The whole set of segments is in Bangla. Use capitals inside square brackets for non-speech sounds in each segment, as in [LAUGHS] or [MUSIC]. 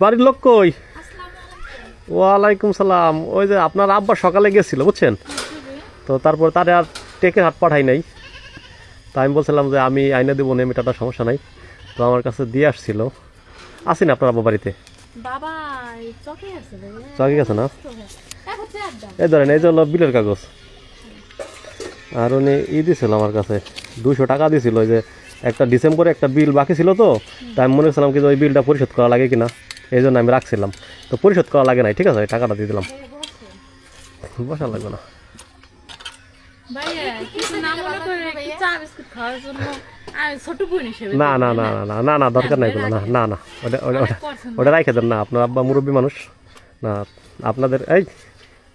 বাড়ির লোক কই? ওয়ালাইকুম সালাম। ওই যে আপনার আব্বা সকালে গেছিল বুঝছেন? তো তারপর তারে আর টেকে হাত পাঠাই নাই। তা আমি বলছিলাম যে আমি আইনে দেবো না মেটাটা সমস্যা নাই। তো আমার কাছে দিয়ে আসছিল। আসেনি আপনার আব্বা বাড়িতে? চকে গেছে না? এই ধরেন এই যে হলো বিলের কাগজ। আর উনি ই দিছিল আমার কাছে দুশো টাকা দিছিল। ওই যে একটা ডিসেম্বরে একটা বিল বাকি ছিল তো তাই আমি মনে করছিলাম কি যে ওই বিলটা পরিশোধ করা লাগে কিনা। এই জন্য আমি রাখছিলাম। তো পরিশোধ করা লাগে নাই ঠিক আছে? টাকাটা দিয়ে দিলাম। বসা লাগবে না। না না না না না। না না না দরকার নাই না না না। ওটা ওটা ওটা পছন্দ। রাখে দেন না আপনার আব্বা মুরব্বী মানুষ। না আপনাদের এই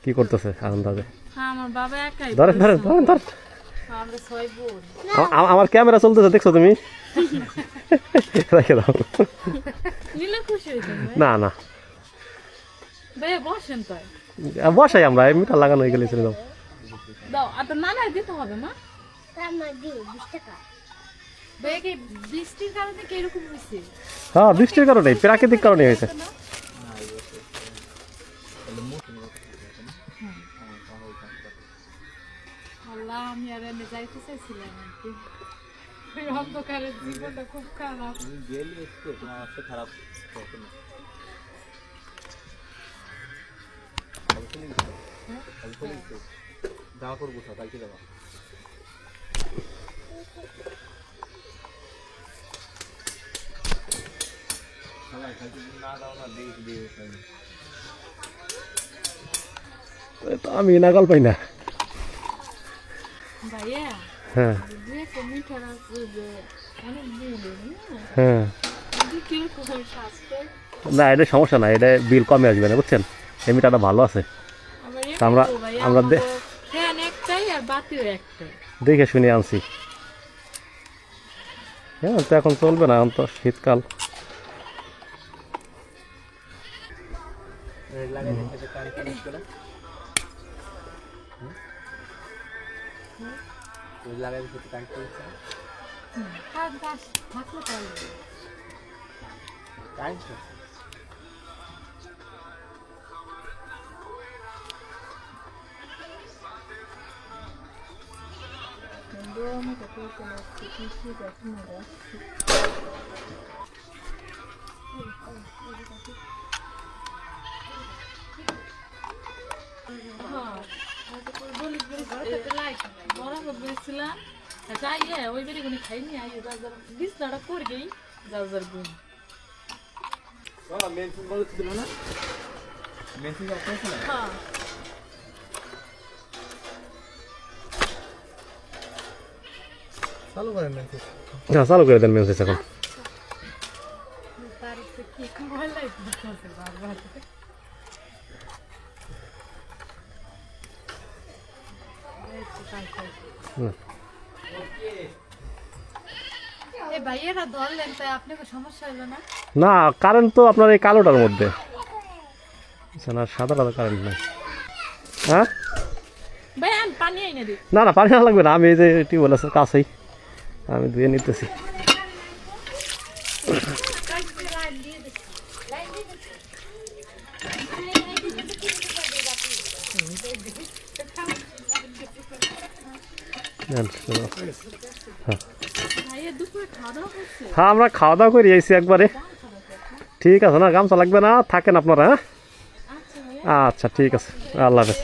কি করতেছে আন্দাজে হ্যাঁ ধরেন ধরেন ধরেন ধরেন। আমরা ক্যামেরা চলতেছে দেখছ তুমি? [LAUGHS] রেখে দাও। না না। বসাই আমরা মিঠা লাগানো হয়ে গেলে এরকম হয়েছে হ্যাঁ বৃষ্টির কারণে প্রাকৃতিক কারণে হয়েছে আল্লাহ আমি আর এনে যাইতে চাইছিলাম আর কি এই অন্ধকারের জীবনটা খুব খারাপ দাওয়া করব সব কালকে দেওয়া না দাও না দেখি দিয়ে এ তো আমি নাগাল পাই না হ্যাঁ। হ্যাঁ না এটা সমস্যা না এটা বিল কমে আসবে না বুঝছেন? এই মিটারটা ভালো আছে। তা আমরা- আমরা দেখে শুনে আনছি। হ্যাঁ তো এখন চলবে না এখন তো শীতকাল। লাগাই দেখে কারেন্ট কানেক্ট করে ওই লাগাই দেখে কানেক্ট করেছে হাত গাছ থাকলে পারবে কারেন্ট বরাবর বলেছিলাম যাইয়ে ওই বেরি গুনি যার বিছনাটা করে গেই যার যার গুণ। বলে ছিল না। ফোন অফ হ্যাঁ। চালু করেন হ্যাঁ চালু করে দেন মেসেজ এখন। তার তো কি দিতেছে বারবার এই তো তাই তাই। হুম। এ ভাইয়েরা ধরলেন তাই আপনাকে সমস্যা হলো না? কারেন্ট তো আপনার এই কালোটার মধ্যে। আচ্ছা, না সাদা সাদা কারেন্ট নাই। হ্যাঁ? না না পানি না লাগবে না। আমি এই যে টিউবওয়েল আছে কাছেই। আমি ধুয়ে নিতেছি নেন, শোনো। ভাইয়ের দুপুরে খাওয়া দাওয়া করছে হ্যাঁ। আমরা খাওয়া দাওয়া করে এসেছি একবারে। ঠিক আছে না গামছা লাগবে না থাকেন আপনারা হ্যাঁ? আচ্ছা আচ্ছা ঠিক আছে আল্লাহ হাফেজ।